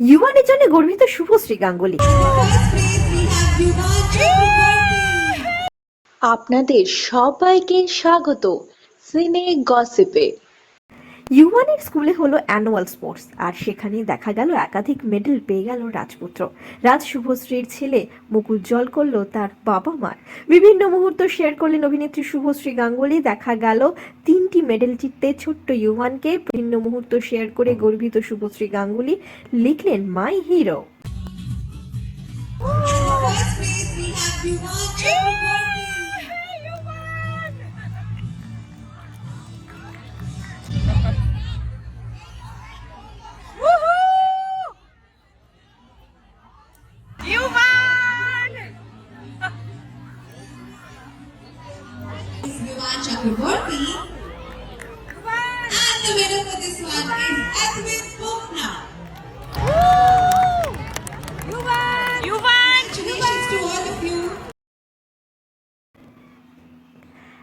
ইউয়ানের জন্য গর্বিত শুভশ্রী গাঙ্গুলি। আপনাদের সবাইকে স্বাগত সিনে গসিপে। ইউয়ানের স্কুলে হলো অ্যানুয়াল স্পোর্টস, আর সেখানে দেখা গেল একাধিক মেডেল পেয়ে গেল রাজপুত্র। রাজ শুভশ্রীর ছেলে মুখ উজ্জ্বল করল তার বাবা মার। বিভিন্ন মুহূর্ত শেয়ার করলেন অভিনেত্রী শুভশ্রী গাঙ্গুলি। দেখা গেল তিনটি মেডেল জিততে ছোট্ট ইউয়ানকে বিভিন্ন মুহূর্ত শেয়ার করে গর্বিত শুভশ্রী গাঙ্গুলি লিখলেন মাই হিরো Chakraborty.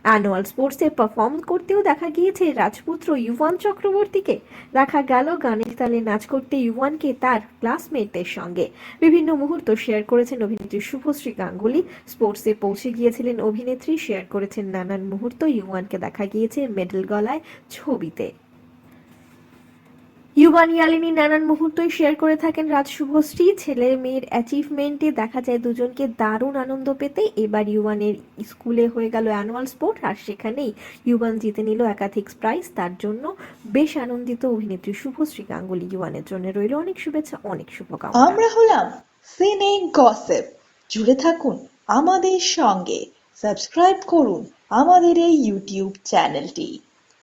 অ্যানুয়াল স্পোর্টসে পারফর্ম করতেও দেখা গিয়েছে রাজপুত্র ইউয়ান চক্রবর্তীকে। দেখা গেল গানের তালে নাচ করতে ইউয়ানকে তার ক্লাসমেটদের সঙ্গে। বিভিন্ন মুহূর্ত শেয়ার করেছেন অভিনেত্রী শুভশ্রী গাঙ্গুলি। স্পোর্টসে পৌঁছে গিয়েছিলেন অভিনেত্রী শেয়ার করেছেন নানান মুহূর্ত ইউয়ানকে দেখা গিয়েছে মেডেল গলায় ছবিতে। ইউবান ইয়ালিনী নানান মুহূর্তই শেয়ার করে থাকেন রাজ শুভশ্রী। ছেলে মেয়ের অ্যাচিভমেন্টে দেখা যায় দুজনকে দারুণ আনন্দ পেতে। এবার ইউবানের স্কুলে হয়ে গেল অ্যানুয়াল স্পোর্ট আর সেখানেই ইউবান জিতে নিল একাধিক প্রাইজ তার জন্য বেশ আনন্দিত অভিনেত্রী শুভশ্রী গাঙ্গুলি ইউবানের জন্য রইল অনেক শুভেচ্ছা, অনেক শুভকামনা। আমরা হলাম সিনে গসিপ জুড়ে থাকুন আমাদের সঙ্গে। সাবস্ক্রাইব করুন আমাদের এই ইউটিউব চ্যানেলটি